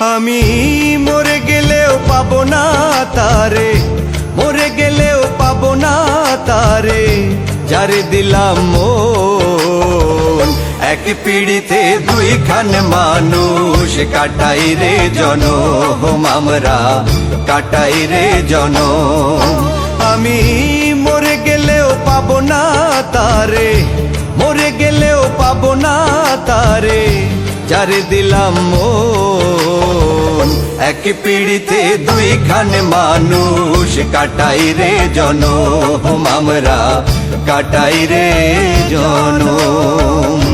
আমি মরে গেলেও পাবো না তারে, মরে গেলেও পাবো না তারে, যারে দিলাম মন। এক পিড়িতে দুইখান মানুষ কাটাই রে জনম আমরা, কাটাই রে জন আমি মরে গেলেও পাবো না তারে, মরে গেলেও পাবো না তারে, যারে দিলাম মন। এক পিড়িতে দুইখান মানুষ কাটাই রে জনম আমরা কাটাই রে জনম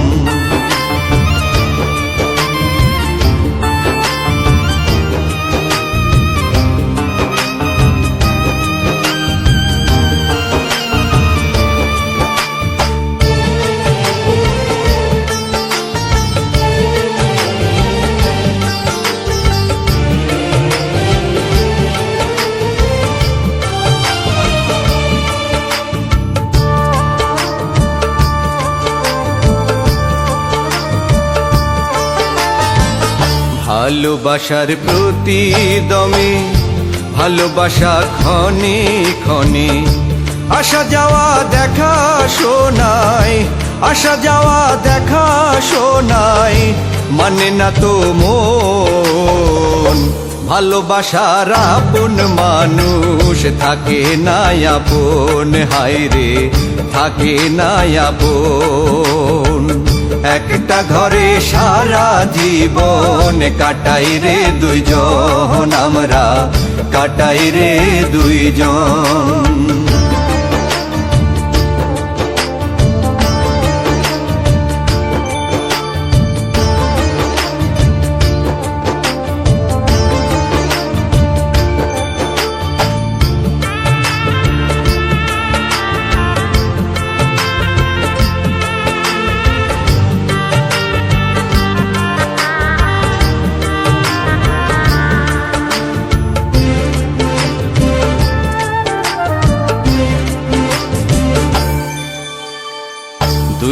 ভালোবাসার প্রতি দমে ভালোবাসা ক্ষণে ক্ষণে। আসা যাওয়া দেখা শোনায় আসা যাওয়া দেখা শোনায় মানে না তো মন। ভালোবাসার আপন মানুষ থাকে না আপন হায় রে থাকে না আপন। একটা ঘরে সারা জীবন কাটাই রে দুইজন আমরা কাটাই রে দুইজন।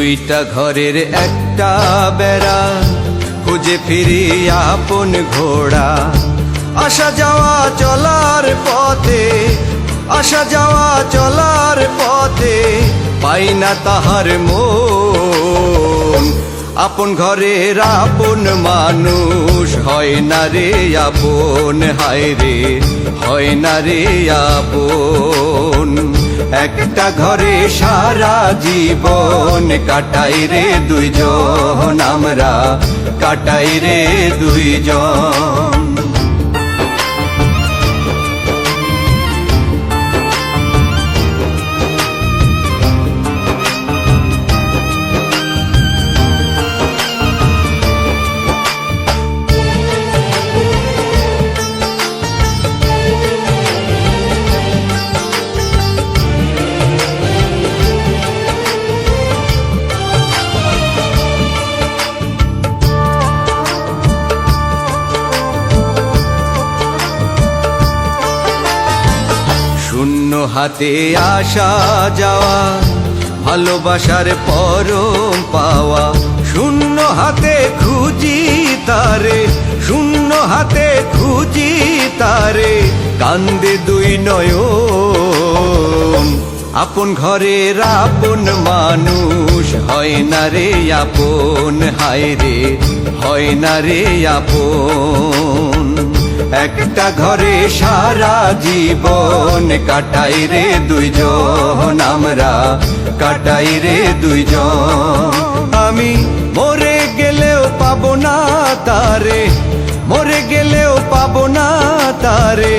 দুইটা ঘরের একটা বেড়া, খুঁজে ফিরি আপন ঘোড়া। আসা যাওয়া চলার পথে, আসা যাওয়া চলার পথে পাই না তাহার মন। আপন ঘরের আপন মানুষ, হয় না রে আপন, হায় রে, হয় না রে আপন। একটা ঘরে সারা জীবন কাটাই রে দুইজন আমরা কাটাই রে দুইজন। হাতে আসা যাওয়া, ভালোবাসার পরম পাওয়া। শূন্য হাতে খুঁজি তারে, শূন্য হাতে খুঁজি তারে, কান্দে দুই নয়ন। আপন ঘরের আপন মানুষ, হয় না রে আপন, হায় রে, হয় না রে আপন। একটা ঘরে সারা জীবন কাটাই রে দুইজন আমরা, কাটাই রে দুইজন। আমি মরে গেলেও পাবো না তারে, মরে গেলেও পাবো না তারে,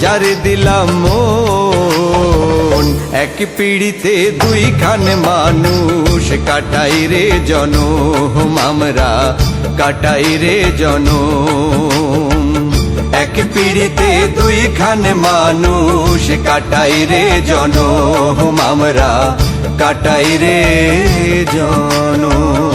যারে দিলাম মন। এক পিড়িতে দুইখান মানুষ কাটাই রে জনম আমরা, কাটাই রে এক পিড়িতে দুইখান মানুষ কাটাই রে জনম আমরা কাটাই রে জনম